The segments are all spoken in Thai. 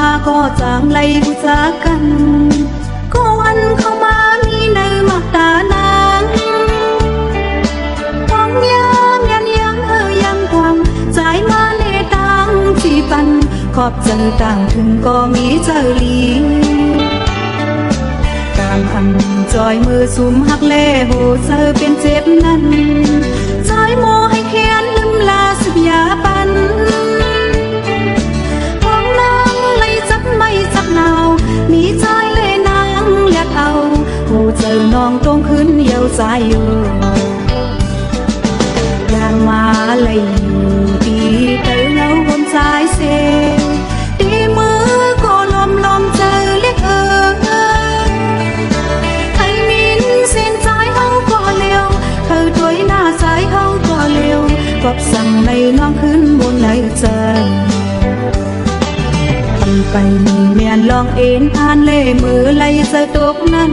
าก็จางไล่ผู้จากกัน ก็วันเข้ามามีในมักตานางหวังยามยันยังเออยังกวางใจมาในตังที่ปัน ขอบเจอต่างถึงก็มีเจอลีการหันจอยมือสุมหักเล่โหเธอเป็นเจ็บนั้นจอยโมให้เขียนลืมลาสุบยาปัน เจอน้องตรงขึ้นเยียวใจอยู่ยางมาเลยอยู่ดีเตอเงาบนสายเซดีมือก็ลมลมเจอเล็กเออให้มินเส้นใจเฮาก็เร็วเธอถอยหน้าใจเฮาก็เร็วกอบสั่งในน้องขึ้นบนในใจทำไปมีเมียนลองเอ็นผ่านเล่มือไหลเสะตกนั้น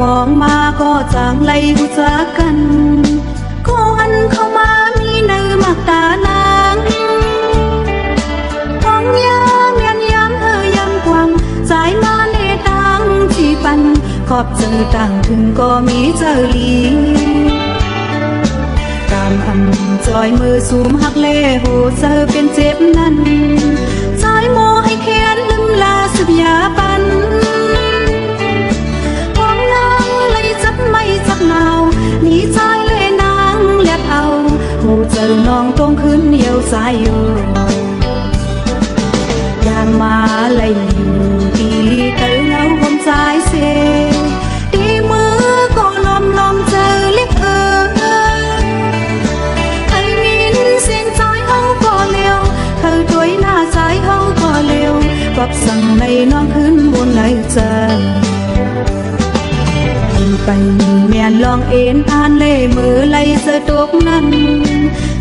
มองมาก็จางไหลหูจากกันก็อันเข้ามามีนมักตานางหวังยามยันยามเออยามกวางใจมาในตังที่ปัน ขอบเจอต่างถึงก็มีเจอลีการอันจอยมือสูมหักเล่โหเธอเป็นเจ็บนั้น หูเจอน้องตรงขึ้นเยียวสายอยู่ยางมาเลยอยู่ดีเตอเงาบนสายเซดีมือก็ลอมลอมเจอเล็กเออให้มินเสียงใจเฮาก็เร็วเธอตัวยหน้าใจเฮาก็เร็วกับสั่งในน้องขึ้นบนในใจอไปมีเมียนลองเอ็นผ่านเล่มือไหลเสะตกนั้น